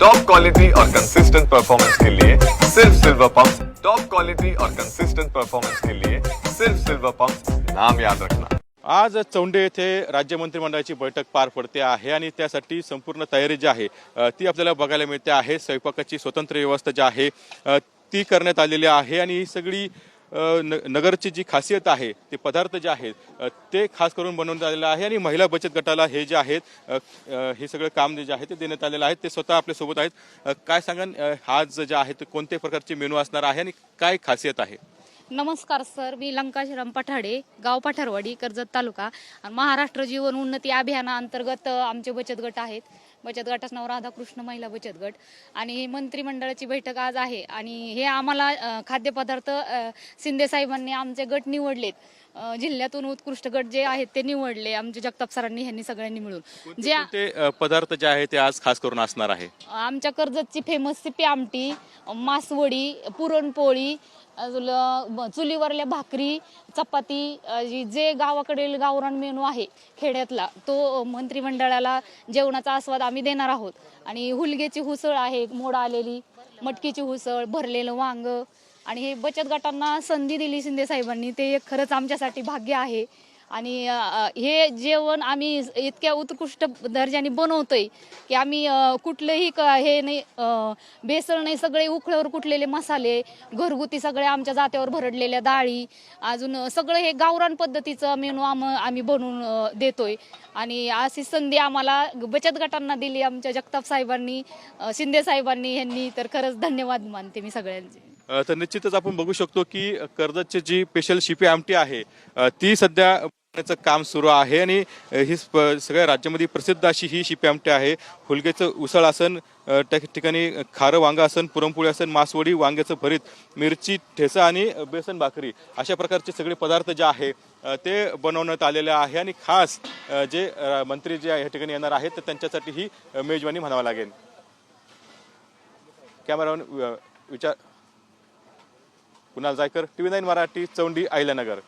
Top quality और consistent performance के लिए सिर्फ सिल्वर पंप टॉप क्वालिटी और कंसिस्टेंट परफॉर्मेंस के लिए सिर्फ सिल्वर पंप नाम याद रखना। आज चौंडे येथे राज्य मंत्रिमंडळाची बैठक पार पडते आहे आणि त्यासाठी संपूर्ण तयारी जी आहे ती आपल्याला बघायला मिळते आहे. स्वयंपाकाची स्वतंत्र व्यवस्था जी आहे ती करण्यात आलेली आहे आणि ही सगळी न- नगरची जी खासियत आहे ते पदार्थ जे आहेत ते खास करून बनवण्यात आलेलं आहे आणि महिला बचत गटाला हे जे आहेत हे सगळं काम जे आहे ते देण्यात आलेलं आहे. ते स्वतः आपल्यासोबत आहेत. काय सांगा आज जे आहे ते कोणत्या प्रकारचे मेनू असणार आहे आणि काय खासियत आहे? नमस्कार सर. मी लंकाशराम पठाडे गाव पठारवाडी कर्जत तालुका. आणि महाराष्ट्र जीवन उन्नती अभियानाअंतर्गत अंतर्गत आमचे बचत गट आहेत. बचत गटाचं नाव राधाकृष्ण महिला बचत गट. आणि मंत्रिमंडळाची बैठक आज आहे. आणि हे आम्हाला खाद्यपदार्थ शिंदे साहेबांनी आमचे गट निवडलेत. जिल्ह्यातून उत्कृष्ट गट जे आहेत ते निवडले आमचे जगताप सरांनी ह्यांनी सगळ्यांनी मिळून. जे अ, पदार्थ जे आहे ते आज खास करून असणार आहे? आमच्या कर्जतची फेमस सिपी आमटी मासवडी पुरणपोळी चुलीवरल्या भाकरी चपाती जे गावाकडील गावरान मेनू आहे खेड्यातला तो मंत्रिमंडळाला जेवणाचा आस्वाद आम्ही देणार आहोत. आणि हुलगेची हुसळ आहे मोड आलेली मटकीची हुसळ भरलेलं वांग आणि हे बचत गटांना संधी दिली शिंदे साहेबांनी ते एक खरंच आमच्यासाठी भाग्य आहे. आणि हे जेवण आम्ही इतक्या उत्कृष्ट दर्जाने बनवतोय की आम्ही कुठलंही क हे नाही बेसळ नाही सगळे उखळ्यावर कुठलेले मसाले घरगुती सगळ्या आमच्या जात्यावर भरडलेल्या डाळी अजून सगळं हे गावरान पद्धतीचं मेनू आम आम्ही बनवून देतोय. आणि अशी संधी आम्हाला बचत गटांना दिली आमच्या जगताप साहेबांनी शिंदे साहेबांनी यांनी तर खरंच धन्यवाद मानते मी सगळ्यांचे. तर निश्चितच आपण बघू शकतो की कर्जतची जी स्पेशल शिपी आमटी आहे ती सध्या बनवण्याचं काम सुरू आहे आणि ही सगळ्या राज्यामध्ये प्रसिद्ध अशी ही शिपी आमटी आहे. हुलग्याचं उसळ आसन त्या ठिकाणी खारं वांगा आसन पुरणपोळी आसन मासवडी वांग्याचं भरीत मिरची ठेचा आणि बेसन भाकरी अशा प्रकारचे सगळे पदार्थ जे आहे ते बनवण्यात आलेले आहे आणि खास जे मंत्री जे या ठिकाणी येणार आहेत तर त्यांच्यासाठी ही मेजवानी म्हणावं लागेल. कॅमेरामॅन विचार Kunal Jaykar T V nine Marathi Chaundi Ahilyanagar